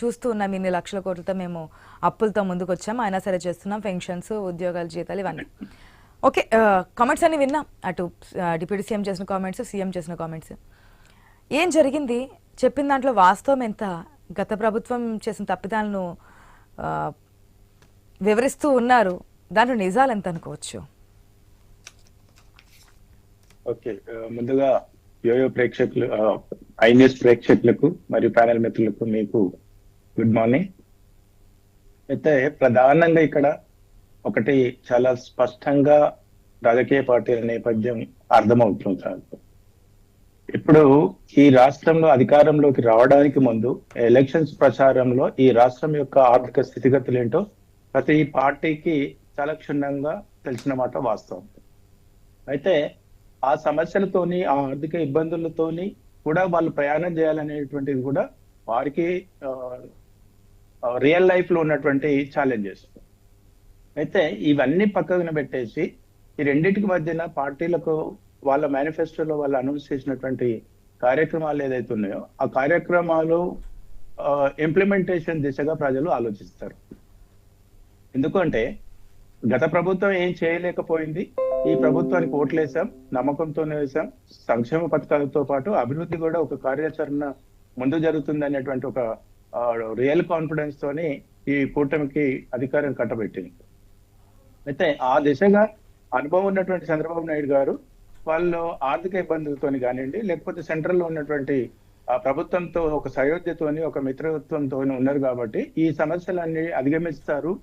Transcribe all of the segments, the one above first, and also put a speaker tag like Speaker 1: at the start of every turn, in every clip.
Speaker 1: చూస్తూ ఉన్నాం ఇన్ని లక్షల కోట్లతో మేము అప్పులతో ముందుకు వచ్చాం అయినా సరే చేస్తున్నాం పెన్షన్స్ ఉద్యోగాలు జీతాలు ఇవన్నీ. ఓకే కామెంట్స్ అన్ని విన్నాం. అటు డిప్యూటీ సీఎం చేసిన కామెంట్స్ సీఎం చేసిన కామెంట్స్ ఏం జరిగింది? చెప్పిన దాంట్లో వాస్తవం ఎంత? గత ప్రభుత్వం చేసిన తప్పిదాలను వివరిస్తూ ఉన్నారు. దాంట్లో నిజాలు ఎంత అనుకోవచ్చు?
Speaker 2: ఓకే ముందుగా యోయో ప్రేక్షకులు ఐ న్యూస్ ప్రేక్షకులకు మరియు ప్యానల్ మిత్రులకు మీకు గుడ్ మార్నింగ్ అయితే ప్రధానంగా ఇక్కడ ఒకటి చాలా స్పష్టంగా రాజకీయ పార్టీల నేపథ్యం అర్థమవుతుంది సార్. ఇప్పుడు ఈ రాష్ట్రంలో అధికారంలోకి రావడానికి ముందు ఎలక్షన్స్ ప్రచారంలో ఈ రాష్ట్రం యొక్క ఆర్థిక స్థితిగతులు ఏంటో ప్రతి పార్టీకి చాలా క్షుణ్ణంగా తెలిసిన మాట వాస్తవం. అయితే ఆ సమస్యలతోని ఆ ఆర్థిక ఇబ్బందులతోని కూడా వాళ్ళు ప్రయాణం చేయాలనేటువంటిది కూడా వారికి రియల్ లైఫ్లో ఉన్నటువంటి ఛాలెంజెస్ అయితే ఇవన్నీ పక్కన పెట్టేసి ఈ రెండింటికి మధ్యన పార్టీలకు వాళ్ళ మేనిఫెస్టోలో వాళ్ళు అనౌన్స్ చేసినటువంటి కార్యక్రమాలు ఏదైతే ఉన్నాయో ఆ కార్యక్రమాలు ఇంప్లిమెంటేషన్ దిశగా ప్రజలు ఆలోచిస్తారు. ఎందుకంటే గత ప్రభుత్వం ఏం చేయలేకపోయింది ఈ ప్రభుత్వానికి ఓట్లేసాం నమ్మకంతోనే వేసాం సంక్షేమ పథకాలతో పాటు అభివృద్ధి కూడా ఒక కార్యాచరణ ముందు జరుగుతుంది అనేటువంటి ఒక రియల్ కాన్ఫిడెన్స్ తోని ఈ కూటమికి అధికారం కట్టబెట్టింది. అయితే ఆ దిశగా అనుభవం ఉన్నటువంటి చంద్రబాబు నాయుడు గారు వాళ్ళు ఆర్థిక ఇబ్బందులతోని కానివ్వండి లేకపోతే సెంట్రల్లో ఉన్నటువంటి ఆ ప్రభుత్వంతో ఒక సయోధ్యతోని ఒక మిత్రత్వంతో ఉన్నారు కాబట్టి ఈ సమస్యలన్నీ అధిగమిస్తారు.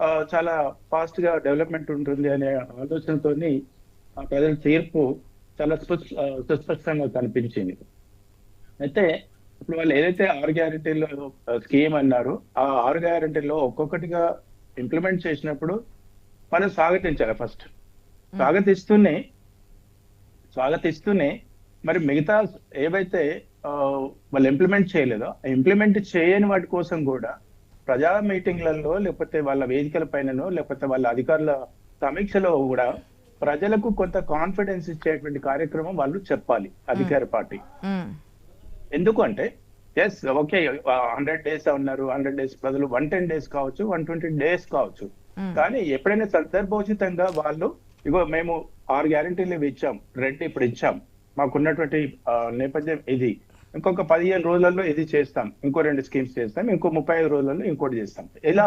Speaker 2: ఆ, చాలా ఫాస్ట్గా డెవలప్మెంట్ ఉంటుంది అనే ఆలోచనతోని ఆ ప్రజల తీర్పు చాలా సుస్పష్టంగా కనిపించింది. అయితే ఇప్పుడు వాళ్ళు ఏదైతే ఆరు గ్యారెంటీలో స్కీమ్ అన్నారో ఆ ఆరు గ్యారెంటీలో ఒక్కొక్కటిగా ఇంప్లిమెంట్ చేసినప్పుడు మనం స్వాగతించాలి ఫస్ట్ స్వాగతిస్తూనే స్వాగతిస్తూనే మరి మిగతా ఏవైతే వాళ్ళు ఇంప్లిమెంట్ చేయలేదో ఇంప్లిమెంట్ చేయని వాటి కోసం కూడా ప్రజా మీటింగ్లలో లేకపోతే వాళ్ళ వేదికల పైననో లేకపోతే వాళ్ళ అధికారుల సమీక్షలో కూడా ప్రజలకు కొంత కాన్ఫిడెన్స్ ఇచ్చేటువంటి కార్యక్రమం వాళ్ళు చెప్పాలి అధికార పార్టీ.
Speaker 1: మ్మ్.
Speaker 2: ఎందుకంటే ఎస్ ఓకే హండ్రెడ్ డేస్ ఉన్నారు హండ్రెడ్ డేస్ బదులు వన్ టెన్ డేస్ కావచ్చు వన్ ట్వంటీ డేస్ కావచ్చు
Speaker 1: మ్మ్.
Speaker 2: కానీ ఎప్పుడైనా సందర్భోచితంగా వాళ్ళు ఇగో మేము ఆరు గ్యారంటీలు ఇవి ఇచ్చాం రెండు ఇప్పుడు ఇచ్చాం మాకున్నటువంటి నేపథ్యం ఇది ఇంకొక పదిహేను రోజులలో ఇది చేస్తాం ఇంకో రెండు స్కీమ్స్ చేస్తాం ఇంకో ముప్పై ఐదు రోజులలో ఇంకోటి చేస్తాం ఇలా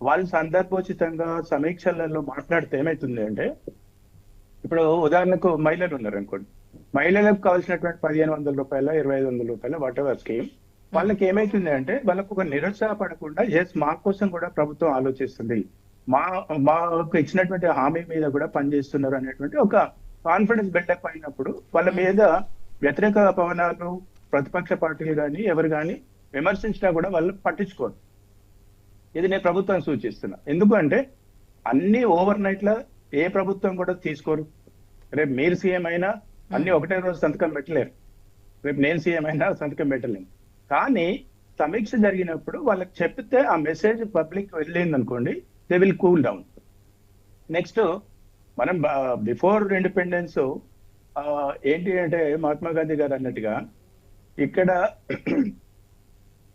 Speaker 2: వాళ్ళు సందర్భోచితంగా సమీక్షలలో మాట్లాడితే ఏమైతుంది అంటే ఇప్పుడు ఉదాహరణకు మహిళలు ఉన్నారు అనుకోండి మహిళలకు కావాల్సినటువంటి పదిహేను వందల రూపాయల ఇరవై ఐదు వందల రూపాయల వాట్ ఎవర్ స్కీమ్ వాళ్ళకి ఏమైతుంది అంటే వాళ్ళకు ఒక నిరుత్సాహపడకుండా ఎస్ మా కోసం కూడా ప్రభుత్వం ఆలోచిస్తుంది. మా మాకు ఇచ్చినటువంటి హామీ మీద కూడా పనిచేస్తున్నారు అనేటువంటి ఒక కాన్ఫిడెన్స్ బిల్డప్ అయినప్పుడు వాళ్ళ మీద వ్యతిరేక పవనాలు ప్రతిపక్ష పార్టీలు కానీ ఎవరు కానీ విమర్శించినా కూడా వాళ్ళు పట్టించుకోరు. ఇది నేను ప్రభుత్వం సూచిస్తున్నా. ఎందుకంటే అన్ని ఓవర్ నైట్లో ఏ ప్రభుత్వం కూడా తీసుకోరు. రేపు మీరు సీఎం అయినా అన్ని ఒకటే రోజు సంతకం పెట్టలేరు. రేపు నేను సీఎం అయినా సంతకం పెట్టలేము కానీ సమీక్ష జరిగినప్పుడు వాళ్ళకి చెప్తే ఆ మెసేజ్ పబ్లిక్ వెళ్ళింది అనుకోండి they will cool down next మనం బిఫోర్ ఇండిపెండెన్స్ ఏంటి అంటే మహాత్మా గాంధీ గారు అన్నట్టుగా ఇక్కడ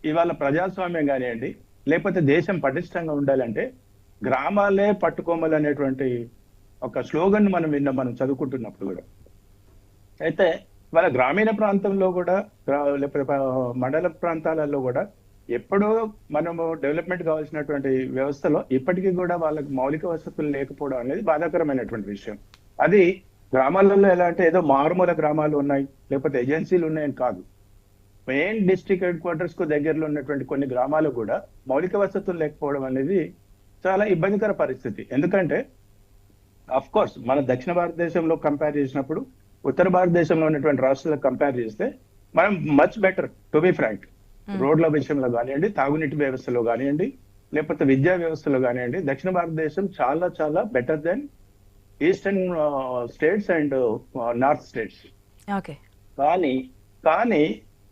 Speaker 2: ఇవాళ ప్రజాస్వామ్యం కానివ్వండి లేకపోతే దేశం పటిష్టంగా ఉండాలంటే గ్రామాలే పట్టుకోమలు అనేటువంటి ఒక స్లోగన్ మనం విన్నాం మనం చదువుకుంటున్నప్పుడు కూడా. అయితే వాళ్ళ గ్రామీణ ప్రాంతంలో కూడా లేకపోతే మండల ప్రాంతాలలో కూడా ఎప్పుడో మనము డెవలప్మెంట్ కావాల్సినటువంటి వ్యవస్థలో ఇప్పటికీ కూడా వాళ్ళకి మౌలిక వసతులు లేకపోవడం అనేది బాధాకరమైనటువంటి విషయం. అది గ్రామాలలో ఎలా అంటే ఏదో మారుమూల గ్రామాలు ఉన్నాయి లేకపోతే ఏజెన్సీలు ఉన్నాయని కాదు. మెయిన్ డిస్ట్రిక్ట్ హెడ్ క్వార్టర్స్కు దగ్గరలో ఉన్నటువంటి కొన్ని గ్రామాలు కూడా మౌలిక వసతులు లేకపోవడం అనేది చాలా ఇబ్బందికర పరిస్థితి. ఎందుకంటే అఫ్ కోర్స్ మన దక్షిణ భారతదేశంలో కంపేర్ చేసినప్పుడు ఉత్తర భారతదేశంలో ఉన్నటువంటి రాష్ట్రాలకు కంపేర్ చేస్తే మనం much better to be frank రోడ్ల విషయంలో కానివ్వండి తాగునీటి వ్యవస్థలో కానివ్వండి లేకపోతే విద్యా వ్యవస్థలో కానివ్వండి దక్షిణ భారతదేశం చాలా చాలా better than eastern states and north states
Speaker 1: okay
Speaker 2: కానీ కానీ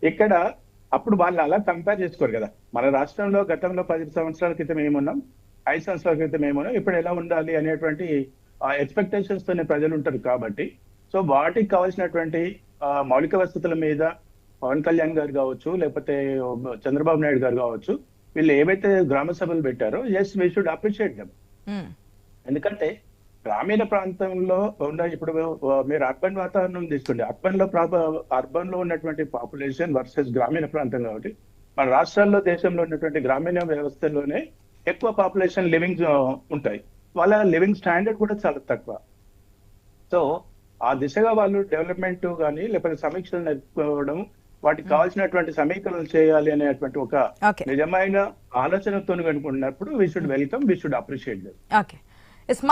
Speaker 2: ఇక్కడ అప్పుడు వాళ్ళు అలా కంపేర్ చేసుకోరు కదా. మన రాష్ట్రంలో గతంలో పది సంవత్సరాల క్రితం ఏమున్నాం? ఐదు సంవత్సరాల క్రితం ఏమున్నాం? ఇప్పుడు ఎలా ఉండాలి అనేటువంటి ఎక్స్పెక్టేషన్స్ తోనే ప్రజలు ఉంటారు కాబట్టి సో వాటికి కావాల్సినటువంటి మౌలిక వసతుల మీద పవన్ కళ్యాణ్ గారు కావచ్చు లేకపోతే చంద్రబాబు నాయుడు గారు కావచ్చు వీళ్ళు ఏవైతే గ్రామ సభలు పెట్టారో yes we should appreciate them. ఎందుకంటే గ్రామీణ ప్రాంతంలో ఉన్న ఇప్పుడు మీరు అర్బన్ వాతావరణం తీసుకోండి అర్బన్లో అర్బన్లో ఉన్నటువంటి పాపులేషన్ వర్సెస్ గ్రామీణ ప్రాంతం కాబట్టి మన రాష్ట్రాల్లో దేశంలో ఉన్నటువంటి గ్రామీణ వ్యవస్థలోనే ఎక్కువ పాపులేషన్ లివింగ్ ఉంటాయి. వాళ్ళ లివింగ్ స్టాండర్డ్ కూడా చాలా తక్కువ. సో ఆ దిశగా వాళ్ళు డెవలప్మెంట్ కానీ లేకపోతే సమీక్షలు నేర్చుకోవడం వాటికి కావాల్సినటువంటి సమీకరణలు చేయాలి అనేటువంటి ఒక నిజమైన ఆలోచనతో కనుకున్నప్పుడు we should welcome we should appreciate
Speaker 1: okay.